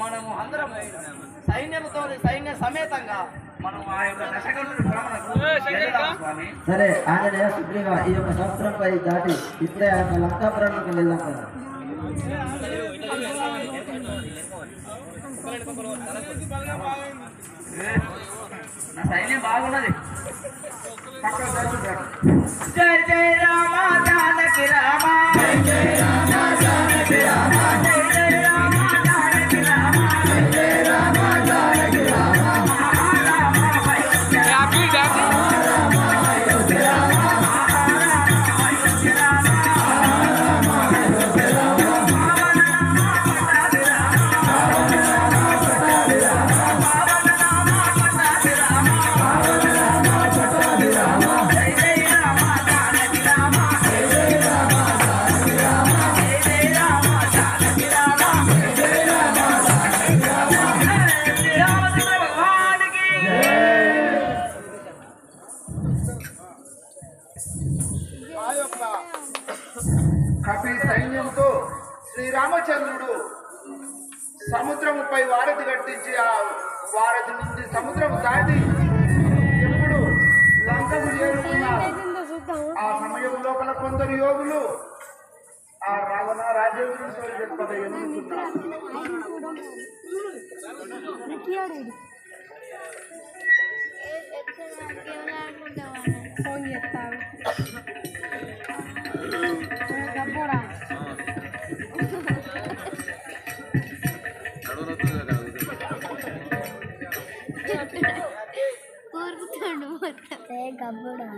మనము అందరం సైన్యంతో సైన్య సమేతంగా సరే ఆంజనేయ సుగ్రీవ ఈ యొక్క సముద్రంపై దాటి ఇప్పుడే ఆ యొక్క లంకాపురానికి వెళ్దాం కదా. నా సైన్యం బాగున్నది. పక్కన కూర్చుంటాడు. ఆ యొక్క కపి సైన్యంతో శ్రీరామచంద్రుడు సముద్రముపై వారధి కట్టించి ఆ వారధి నుండి సముద్రం దాటి ఎప్పుడు లంకకు చేరుకున్నారు ఆ సమయం లోపల కొందరు యోగులు ఆ రావణ రాజేంద్ర చెప్పద చేస్తాను డబ్బోడా కోరుకుతాడు మొత్తం ఏ గబ్బుడా